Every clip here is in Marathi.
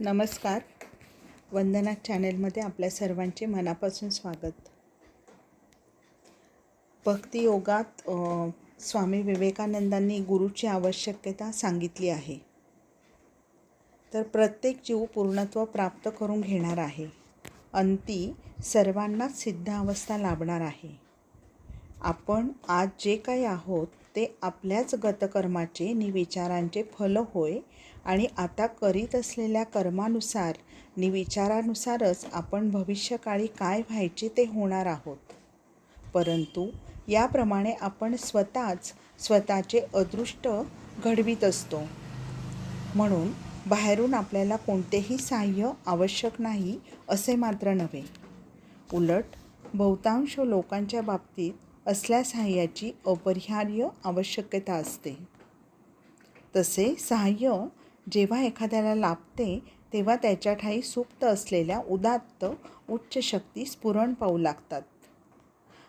नमस्कार. वंदना चॅनेलमध्ये आपल्या सर्वांचे मनापासून स्वागत. भक्तियोगात स्वामी विवेकानंदांनी गुरुची आवश्यकता सांगितली आहे. तर प्रत्येक जीव पूर्णत्व प्राप्त करून घेणार आहे. अंती सर्वांनाच सिद्ध अवस्था लाभणार आहे. आपण आज जे काही आहोत ते आपल्याच गतकर्माचे नि विचारांचे फल होय आणि आता करीत असलेल्या कर्मानुसार नि विचारानुसारच आपण भविष्यकाळी काय व्हायचे ते होणार आहोत. परंतु याप्रमाणे आपण स्वतःच स्वतःचे अदृष्ट घडवीत असतो. म्हणून बाहेरून आपल्याला कोणतेही सहाय्य आवश्यक नाही असे मात्र नव्हे. उलट बहुतांश लोकांच्या बाबतीत असल्या सहाय्याची अपरिहार्य आवश्यकता असते. तसे सहाय्य जेव्हा एखाद्याला लाभते तेव्हा त्याच्या ठाई सुप्त असलेल्या उदात्त उच्च शक्ती स्फुरण पाहू लागतात.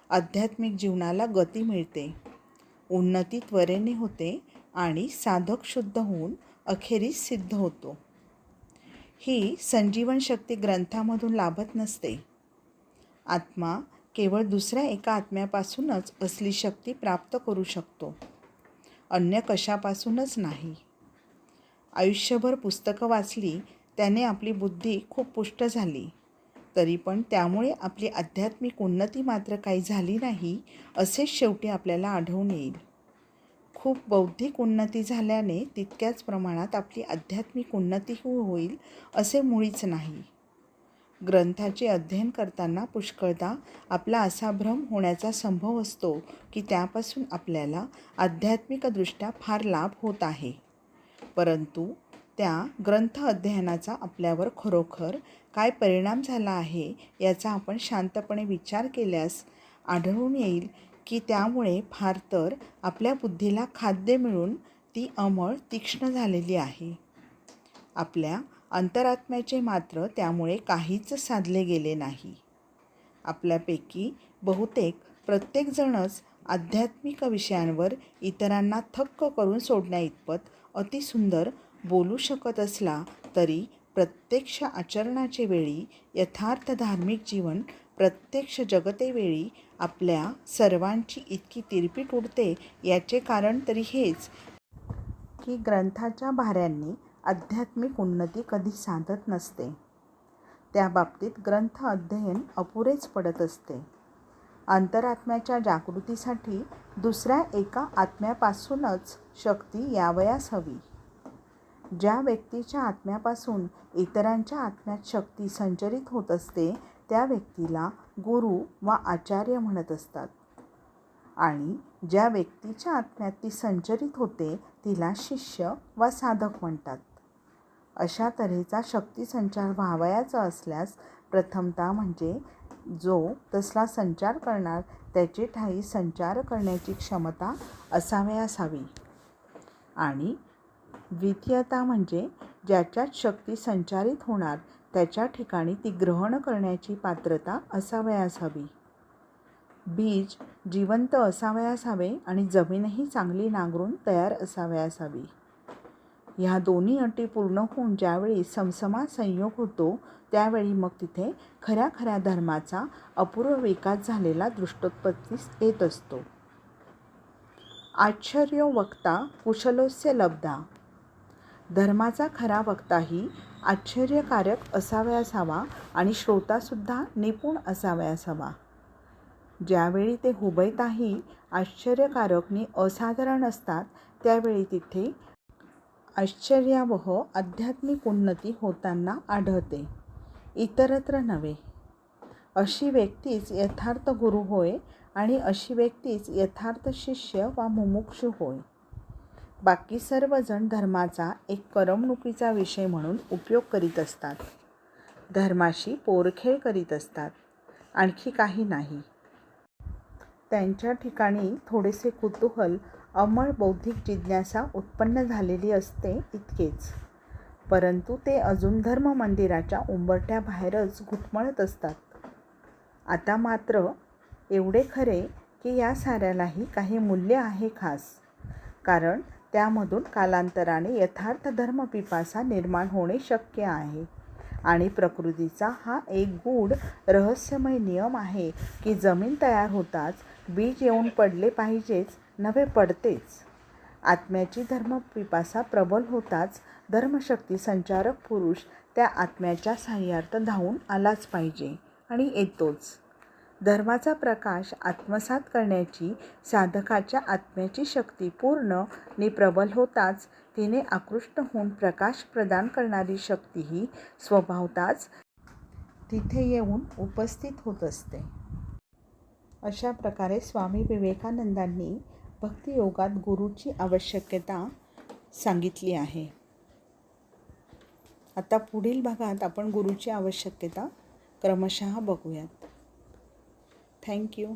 आध्यात्मिक जीवनाला गती मिळते. उन्नती त्वरेने होते आणि साधक शुद्ध होऊन अखेरीस सिद्ध होतो. ही संजीवन शक्ती ग्रंथामधून लाभत नसते. आत्मा केवळ दुसऱ्या एका आत्म्यापासूनच असली शक्ती प्राप्त करू शकतो. अन्य कशापासूनच नाही. आयुष्यभर पुस्तकं वाचली त्याने आपली बुद्धी खूप पुष्ट झाली. तरी पण त्यामुळे आपली आध्यात्मिक उन्नती मात्र काही झाली नाही असेच शेवटी आपल्याला आढळून येईल. खूप बौद्धिक उन्नती झाल्याने तितक्याच प्रमाणात आपली आध्यात्मिक उन्नतीही होईल असे मुळीच नाही. ग्रंथाचे अध्ययन करताना पुष्कळदा आपला असा भ्रम होण्याचा संभव असतो की त्यापासून आपल्याला आध्यात्मिकदृष्ट्या फार लाभ होत आहे. परंतु त्या ग्रंथ अध्ययनाचा आपल्यावर खरोखर काय परिणाम झाला आहे याचा आपण शांतपणे विचार केल्यास आढळून येईल की त्यामुळे फार तर आपल्या बुद्धीला खाद्य मिळून ती अमळ तीक्ष्ण झालेली आहे. आपल्या अंतरात्म्याचे मात्र त्यामुळे काहीच साधले गेले नाही. आपल्यापैकी बहुतेक प्रत्येकजणच आध्यात्मिक विषयांवर इतरांना थक्क करून सोडण्याइतपत अतिसुंदर बोलू शकत असला तरी प्रत्यक्ष आचरणाचे वेळी यथार्थ धार्मिक जीवन प्रत्यक्ष जगतेवेळी आपल्या सर्वांची इतकी तिरपीट उडते याचे कारण तरी हेच की ग्रंथाच्या भाऱ्यांनी आध्यात्मिक उन्नती कधी साधत नसते. त्या बाबतीत ग्रंथ अध्ययन अपुरेच पडत असते. अंतरात्म्याच्या जागृतीसाठी दुसऱ्या एका आत्म्यापासूनच शक्ती यावयास हवी. ज्या व्यक्तीच्या आत्म्यापासून इतरांच्या आत्म्यात शक्ती संचरित होत असते त्या व्यक्तीला गुरु वा आचार्य म्हणत असतात. आणि ज्या व्यक्तीच्या आत्म्यात ती संचरित होते तिला शिष्य वा साधक म्हणतात. अशा तऱ्हेचा शक्तिसंचार व्हावयाचा असल्यास प्रथमतः म्हणजे जो तसला संचार करणार त्याचे ठाई संचार करण्याची क्षमता असावयास हवी आणि द्वितीयता म्हणजे ज्याच्यात शक्ती संचारित होणार त्याच्या ठिकाणी ती ग्रहण करण्याची पात्रता असावयास हवी बीज जिवंत असावयास हवे आणि जमीनही चांगली नांगरून तयार असावयास हवी ह्या दोन्ही अटी पूर्ण होऊन ज्यावेळी समसमा संयोग होतो त्यावेळी मग तिथे खऱ्या खऱ्या धर्माचा अपूर्व विकास झालेला दृष्टोत्पत्तीस येत असतो. आश्चर्य वक्ता कुशलोस्य लब्धा. धर्माचा खरा वक्ताही आश्चर्यकारक असावयास हवा आणि श्रोतासुद्धा निपुण असावयास हवा ज्यावेळी ते हुबैताही आश्चर्यकारकने असाधारण असतात त्यावेळी तिथे आश्चर्यावह आध्यात्मिक उन्नती होताना आढळते. इतरत्र नव्हे. अशी व्यक्तीच यथार्थ गुरु होय आणि अशी व्यक्तीच यथार्थ शिष्य वा मुमुक्ष होय. बाकी सर्वजण धर्माचा एक करमणुकीचा विषय म्हणून उपयोग करीत असतात. धर्माशी पोरखेळ करीत असतात. आणखी काही नाही. त्यांच्या ठिकाणी थोडेसे कुतूहल अमळ बौद्धिक जिज्ञासा उत्पन्न झालेली असते इतकेच. परंतु ते अजून धर्म मंदिराच्या उंबरठ्याबाहेरच घुटमळत असतात. आता मात्र एवढे खरे की या साऱ्यालाही काही मूल्य आहे खास. कारण त्यामधून कालांतराने यथार्थ धर्मपिपासा निर्माण होणे शक्य आहे. आणि प्रकृतीचा हा एक गूढ रहस्यमय नियम आहे की जमीन तयार होताच बीज येऊन पडले पाहिजेच नव्हे पडतेच. आत्म्याची धर्मपिपासा प्रबल होताच धर्मशक्ती संचारक पुरुष त्या आत्म्याच्या साह्यार्थ धावून आलाच पाहिजे आणि येतोच. धर्माचा प्रकाश आत्मसात करण्याची साधकाच्या आत्म्याची शक्ती पूर्ण नि प्रबल होताच तिने आकृष्ट होऊन प्रकाश प्रदान करणारी शक्तीही स्वभावताच तिथे येऊन उपस्थित होत असते. अशा प्रकारे स्वामी विवेकानंदांनी भक्तियोगात गुरुची आवश्यकता सांगितली आहे. आता पुढील भागात आपण गुरुची आवश्यकता क्रमशः बघूयात. थँक्यू